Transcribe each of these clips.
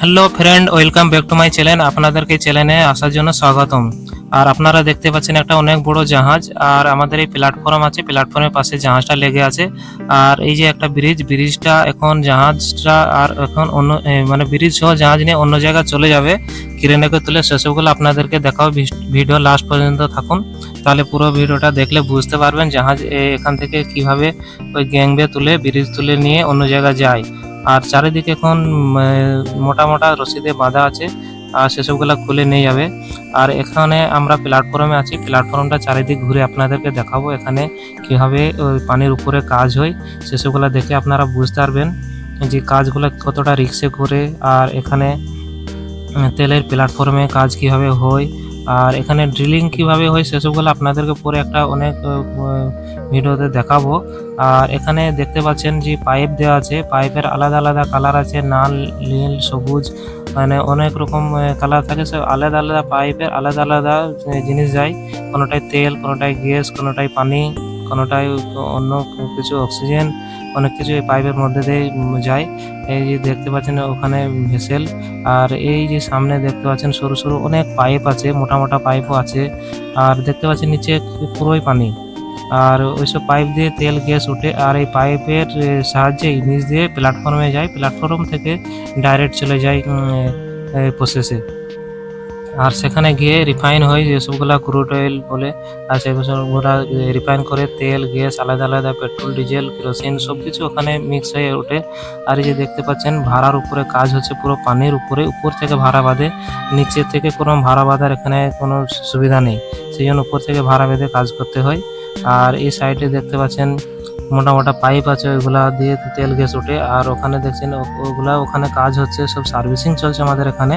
Hello friend welcome back to my channel আপনাদেরকে চ্যানেলে আসার জন্য স্বাগতম। আর আপনারা দেখতে পাচ্ছেন একটা অনেক বড় জাহাজ, আর আমাদের এই প্ল্যাটফর্ম আছে প্ল্যাটফর্মের পাশে জাহাজটা লেগে আছে। আর এই যে একটা ব্রিজ ব্রিজটা এখন জাহাজটা আর এখন অন্য মানে ব্রিজ সহ জাহাজ নিয়ে অন্য জায়গায় চলে যাবে। ক্রেনেকে তুলে সেসবগুলো আপনাদেরকে দেখাও। ভিডিও লাস্ট পর্যন্ত থাকুন। তাহলে পুরো ভিডিওটা দেখলে বুঝতে পারবেন জাহাজ এখান থেকে কীভাবে ওই গ্যাংবে তুলে ব্রিজ তুলে নিয়ে অন্য জায়গায় যায়। আর চারিদিকে এখন মোটা মোটা রশিদে বাঁধা আছে, আর সেসবগুলো খুলে নিয়ে যাবে। আর এখানে আমরা প্ল্যাটফর্মে আছি প্ল্যাটফর্মটা চারিদিক ঘুরে আপনাদেরকে দেখাবো এখানে কীভাবে ওই পানির উপরে কাজ হয়, সেসবগুলো দেখে আপনারা বুঝতে পারবেন যে কাজগুলো কতটা রিক্সে করে, আর এখানে তেলের প্ল্যাটফর্মে কাজ কীভাবে হয়, আর এখানে ড্রিলিং কীভাবে হয়, সেসবগুলো আপনাদেরকে পরে একটা অনেক ভিডিওতে দেখাবো। আর এখানে দেখতে পাচ্ছেন যে পাইপ দেওয়া আছে। পাইপের আলাদা আলাদা কালার আছে নাল নীল, সবুজ মানে অনেক রকম কালার থাকে। সব আলাদা আলাদা পাইপের আলাদা আলাদা জিনিস যায়। কোনোটায় তেল, কোনোটায় গ্যাস, কোনোটায় পানি, কোনোটায় অন্য কিছু অক্সিজেন, অনেক কিছু এই পাইপের মধ্যে দিয়ে যায়। এই যে দেখতে পাচ্ছেন ওখানে ভেসেল। আর এই যে সামনে দেখতে পাচ্ছেন সরু সরু অনেক পাইপ আছে, মোটা মোটা পাইপও আছে। আর দেখতে পাচ্ছেন নিচে পুরোই পানি। আর ওইসব পাইপ দিয়ে তেল, গ্যাস উঠে আর এই পাইপের সাহায্যে নিচ দিয়ে প্ল্যাটফর্মে যায়। প্ল্যাটফর্ম থেকে ডাইরেক্ট চলে যায় প্রসেসে আর সেখানে গিয়ে রিফাইন হয় যেসবগুলা ক্রুড অয়েল বলে। আর সেগুলা রিফাইন করে তেল, গ্যাস, আলাদা আলাদা পেট্রোল, ডিজেল, কেরোসিন সব কিছু ওখানে মিক্স হয়ে ওঠে। আর এই যে দেখতে পাচ্ছেন, ভাড়ার উপরে কাজ হচ্ছে পুরো পানির উপরে, উপর থেকে ভাড়া বাঁধে নিচে থেকে কোনো ভাড়া বাঁধার এখানে কোনো সুবিধা নেই। সেই জন্য উপর থেকে ভাড়া বেঁধে কাজ করতে হয়। আর এই সাইডে দেখতে পাচ্ছেন মোটা মোটা পাইপ আছে, ওইগুলা দিয়ে তেল গ্যাস ওঠে। আর ওখানে দেখছেন ওগুলা, ওখানে কাজ হচ্ছে, সব সার্ভিসিং চলছে আমাদের এখানে।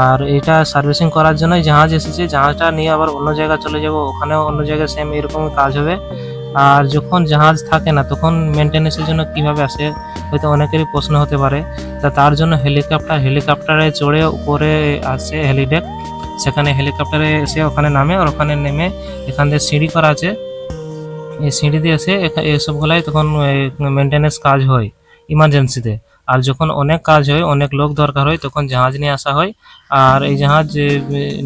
আর এটা সার্ভিসিং করার জন্যই জাহাজ এসেছে। জাহাজটা নিয়ে আবার অন্য জায়গায় চলে যাব। ওখানেও অন্য জায়গায় সেম এরকম কাজ হবে। আর যখন জাহাজ থাকে না, তখন মেনটেন্যান্সের জন্য কীভাবে আসে, হয়তো অনেকেরই প্রশ্ন হতে পারে। তা তার জন্য হেলিকপ্টার হেলিকপ্টারে চড়ে উপরে আসে হেলিডেক সেখানে হেলিকপ্টারে এসে ওখানে নামে, আর ওখানে নেমে এখান থেকে সিঁড়ি করা আছে। এই সিঁড়ি দিয়ে এসে এসবগুলাই তখন মেনটেন্যান্স কাজ হয় ইমার্জেন্সিতে আর যখন অনেক কাজ হয়, অনেক লোক দরকার হয়, তখন জাহাজ নিয়ে আসা হয়। আর এই জাহাজ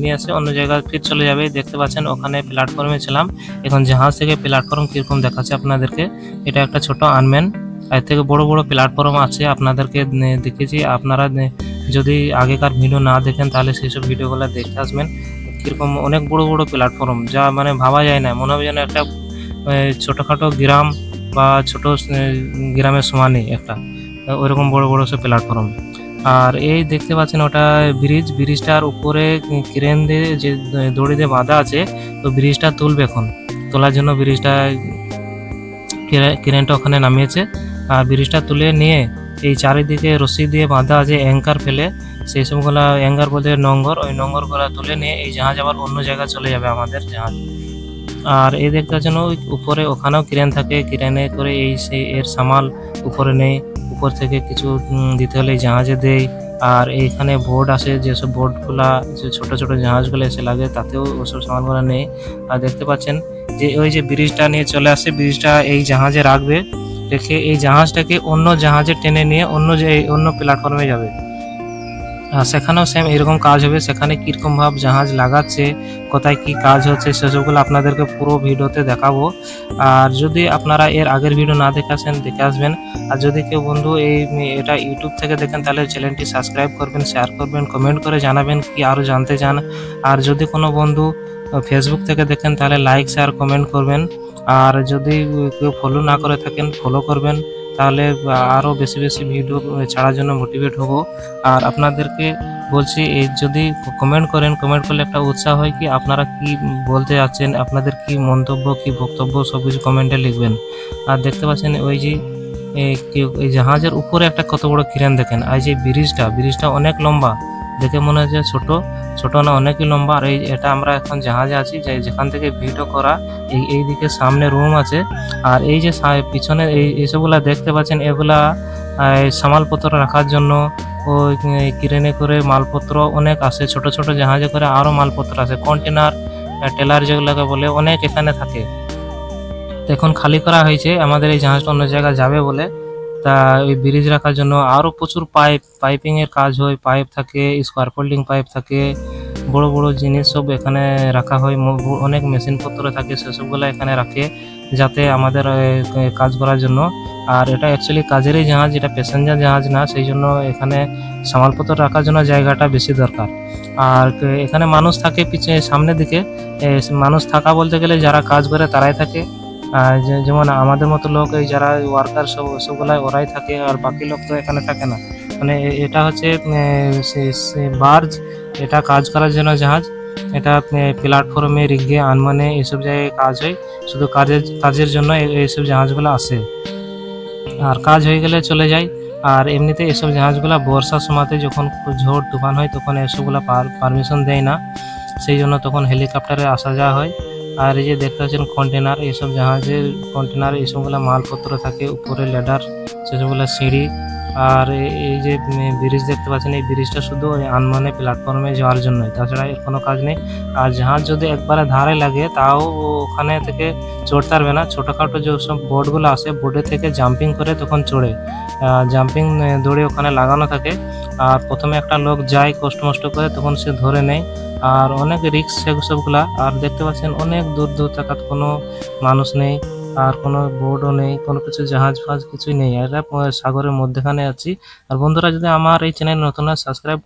নিয়ে আসে অন্য জায়গায় ফির চলে যাবে। দেখতে পাচ্ছেন, ওখানে প্ল্যাটফর্মে ছিলাম। এখন জাহাজ থেকে প্ল্যাটফর্ম কীরকম দেখাচ্ছে আপনাদেরকে, এটা একটা ছোট আনম্যান এর থেকে বড় বড় প্ল্যাটফর্ম আছে, আপনাদেরকে দেখেছি। আপনারা যদি আগেকার ভিডিও না দেখেন, তাহলে সেই সব ভিডিওগুলো দেখে আসবেন। কীরকম অনেক বড় বড় প্ল্যাটফর্ম যা মানে ভাবা যায় না। মনে হবে যেন একটা ছোটখাটো গ্রাম বা ছোট গ্রামের সমানই একটা ওইরকম বড় বড় সব প্ল্যাটফর্ম আর এই দেখতে পাচ্ছেন ওটা ব্রিজ, ব্রিজটার উপরে ক্রেন দিয়ে যে দড়ি দিয়ে বাঁধা আছে, তো ব্রিজটা তুলবে এখন। তোলার জন্য ব্রিজটা ক্রেনটা ওখানে নামিয়েছে। আর ব্রিজটা তুলে নিয়ে এই চারিদিকে রশি দিয়ে বাঁধা আছে, অ্যাঙ্কার ফেলে। সেই সবগুলা অ্যাঙ্কার বলতে নঙ্গর, ওই নঙ্গরগুলা তুলে নিয়ে এই জাহাজ আবার অন্য জায়গায় চলে যাবে আমাদের জাহাজ। আর এই দেখতে ওই উপরে ওখানেও ক্রেন থাকে, ক্রেনে করে এই সেই এর সামাল উপরে নেই, উপর থেকে কিছু দিতে হলে জাহাজে দেয় আর এইখানে বোর্ড আসে, যেসব বোর্ডগুলা, যে ছোট ছোট জাহাজগুলো এসে লাগে, তাতেও ওসব সামানগুলো নেই। আর দেখতে পাচ্ছেন যে ওই যে ব্রিজটা নিয়ে চলে আসে, ব্রিজটা এই জাহাজে রাখবে, রেখে এই জাহাজটাকে অন্য জাহাজে টেনে নিয়ে অন্য যে, অন্য প্ল্যাটফর্মে যাবে। সেখানেও সেম এরকম কাজ হবে। সেখানে কীরকম ভাব জাহাজ লাগাচ্ছে, কোথায় কি কাজ হচ্ছে, সেসবগুলো আপনাদেরকে পুরো ভিডিওতে দেখাবো। আর যদি আপনারা এর আগের ভিডিও না দেখে আসেন, দেখে আসবেন। আর যদি কেউ বন্ধু এই এটা ইউটিউব থেকে দেখেন, তাহলে চ্যানেলটি সাবস্ক্রাইব করবেন শেয়ার করবেন কমেন্ট করে জানাবেন কি আরও জানতে চান। আর যদি কোনো বন্ধু ফেসবুক থেকে দেখেন, তাহলে লাইক শেয়ার কমেন্ট করবেন। আর যদি কেউ ফলো না করে থাকেন ফলো করবেন। তাহলে আরও বেশি বেশি ভিডিও ছাড়ার জন্য মোটিভেট হব। আর আপনাদেরকে বলছি এই যদি কমেন্ট করেন কমেন্ট করলে একটা উৎসাহ হয় কি, আপনারা কি বলতে যাচ্ছেন, আপনাদের কি মন্তব্য, কি বক্তব্য সব কিছু কমেন্টে লিখবেন। আর দেখতে পাচ্ছেন, ওই যে এই জাহাজের উপরে একটা কত বড় ক্রেন দেখেন। আর যে ব্রিজটা ব্রিজটা অনেক লম্বা, দেখে মনে হচ্ছে ছোট। ছোট না অনেকই লম্বা আর এই এটা আমরা এখন জাহাজে আছি, যে যেখান থেকে ভিডিও করা, এই এইদিকে সামনে রুম আছে। আর এই যে পিছনে এই, এইসবগুলা দেখতে পাচ্ছেন, এগুলা সামালপত্র রাখার জন্য। ওই ক্রেনে করে মালপত্র অনেক আসে ছোট ছোট জাহাজে করে আরও মালপত্র আছে। কন্টেনার টেলার যেগুলোকে বলে, অনেক এখানে থাকে। এখন খালি করা হয়েছে, আমাদের এই জাহাজটা অন্য জায়গায় যাবে বলে। তা ওই ব্রিজ রাখার জন্য আরও প্রচুর পাইপ পাইপিংয়ের কাজ হয় পাইপ থাকে স্কোয়ার ফোল্ডিং পাইপ থাকে, বড় বড় জিনিস সব এখানে রাখা হয় অনেক মেশিনপত্র থাকে সেসবগুলো এখানে রাখে, যাতে আমাদের কাজ করার জন্য। আর এটা অ্যাকচুয়ালি কাজেরই জাহাজ, এটা প্যাসেঞ্জার জাহাজ না, সেই জন্য এখানে সামালপত্র রাখার জন্য জায়গাটা বেশি দরকার। আর এখানে মানুষ থাকে পিছনে সামনের দিকে মানুষ থাকা বলতে গেলে যারা কাজ করে তারাই থাকে। যেমন আমাদের মতো লোক, এই যারা ওয়ার্কার সব সবগুলাই ওরাই থাকে আর বাকি লোক তো এখানে থাকে না। মানে এটা হচ্ছে বার্জ এটা কাজ করার জন্য জাহাজ, এটা প্ল্যাটফর্মে রিগে আনমানে এইসব জায়গায় কাজ হয়। শুধু কাজের কাজের জন্য এইসব জাহাজগুলো আসে। আর কাজ হয়ে গেলে চলে যায়। আর এমনিতে এসব জাহাজগুলো বর্ষার সময়তে যখন ঝড় তুফান হয়, তখন এসবগুলো পারমিশন দেয় না। সেই জন্য তখন হেলিকপ্টারে আসা যাওয়া হয়। আর এই যে দেখতে পাচ্ছেন কন্টেনার এইসব জাহাজের কন্টেনার এইসবগুলো মালপত্র থাকে, উপরে লেডার সেসবগুলো সিঁড়ি। আর এই যে ব্রিজ দেখতে পাচ্ছেন, এই ব্রিজটা শুধু আনমানে প্ল্যাটফর্মে যাওয়ার জন্যই। তাছাড়া এর কোনো কাজ নেই। আর জাহাজ যদি একবারে ধারে লাগে, তাও ওখানে থেকে চড়তে পারবে না। ছোটোখাটো যে সব বোর্ডগুলো আসে বোর্ডে থেকে জাম্পিং করে তখন চড়ে। জাম্পিং দড়ি ওখানে লাগানো থাকে। আর প্রথমে একটা লোক যায় কষ্ট মষ্ট করে, তখন সে ধরে নেয়। আর অনেক রিক্স সবগুলা। আর দেখতে পাচ্ছেন অনেক দূর দূর থাকাত কোনো মানুষ নেই, আর কোনো বোর্ডও নেই, কোনো কিছু জাহাজ ফাজ কিছুই নেই। আর সাগরের মধ্যেখানে আছি। আর বন্ধুরা, যদি আমার এই চ্যানেল নতুন সাবস্ক্রাইব